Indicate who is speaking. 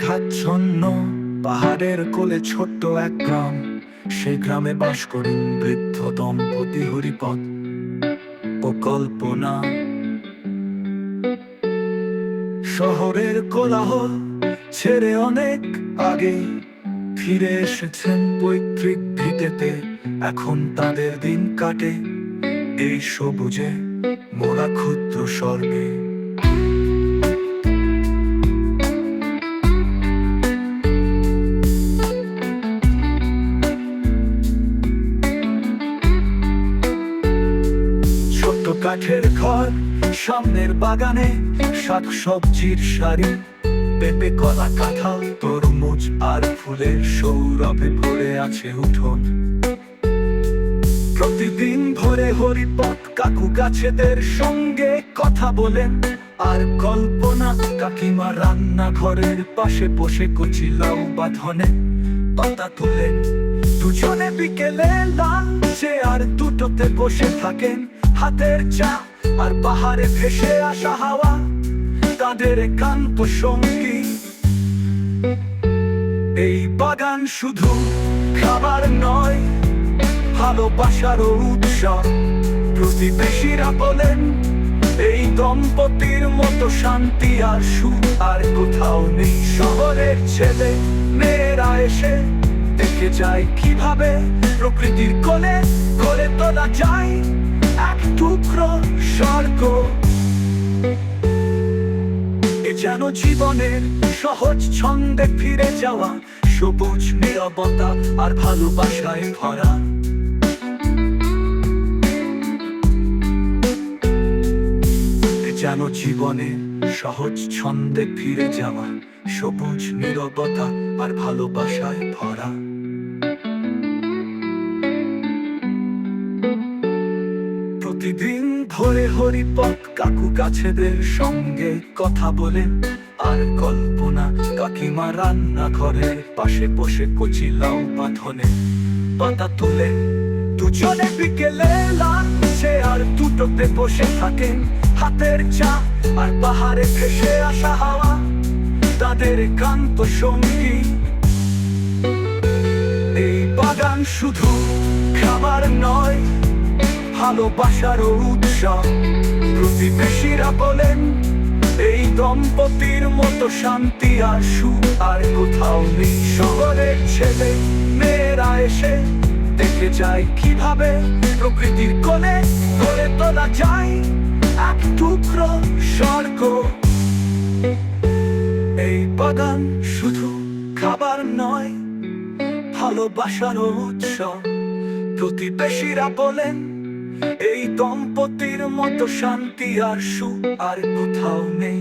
Speaker 1: মেঘাচ্ছন্ন পাহাড়ের কোলে ছোট্ট এক গ্রাম। সেই গ্রামে বাস করেন বৃদ্ধ দম্পতি হরিপদ। ও কল্পনা, শহরের কোলাহল ছেড়ে অনেক আগে ফিরে এসেছেন পৈতৃক ভিটেতে এখন তাদের দিন কাটে এই সবুজে মোরা ক্ষুদ্র স্বর্গে। কাঠের ঘর, সামনের বাগানে শাক সবজির সারি পেঁপে, কলা, কাঁঠাল, তরমুজ আর ফুলের সৌরভে ভরে আছে উঠোন। প্রতিদিন ভোরে হরিপথ কাকু গাছেদের সঙ্গে কথা বলেন, আর কল্পনা কাকিমা রান্না ঘরের পাশে বসে কচি লাউ বাঁধনে পাতা তোলেন। দুজনে বিকেলে লাঞ্চে আর দুটোতে বসে থাকেন হাতের চা আর পাহাড়ে ভেসে আসা হাওয়া, তাদের একান্ত সঙ্গী। এই বাগান শুধু খাবার নয়, ভালোবাসারও উৎসব প্রতিবেশীরা বলেন, এই দম্পতির মতো শান্তি আর সুখ আর কোথাও নেই। শহরের ছেলে মেয়েরা এসে দেখে যায় কীভাবে প্রকৃতির কোলে করে তোলা যায়। এক টুকরো স্বর্গ। এ যেন জীবনের সহজ ছন্দে ফিরে যাওয়া, সবুজ নিরবতা আর ভালোবাসায় ভরা। যেন জীবনে সহজ ছন্দে ফিরে যাওয়া, সবুজ নিরবতা আর ভালোবাসায় ভরা। প্রতিদিন ভোরে হরিপথ কাকু গাছেদের সঙ্গে কথা বলেন আর কল্পনা কাকিমা রান্না ঘরে পাশে বসে কচি লাউ বাঁধনে পাতা তুলে দুজনে বিকেলে লাঞ্চে আর দুটোতে বসে থাকেন হাতের চা আর পাহাড়ে ভেসে আসা হাওয়া। তাদের একান্ত সঙ্গী। এই বাগান শুধু খাবার নয় ভালোবাসারও উৎসব প্রতিবেশীরা বলেন, এই দম্পতির মতো শান্তি আর সুখ আর কোথাও নেই। শহরের ছেলে মেয়েরা এসে দেখে যায় কীভাবে প্রকৃতির কোলে গড়ে তোলা যায় এক টুকরো স্বর্গ। এই বাগান শুধু খাবার নয়, ভালোবাসারও উৎসব প্রতিবেশীরা বলেন এই দম্পতির মতো শান্তি আর সু আর কোথাও নেই।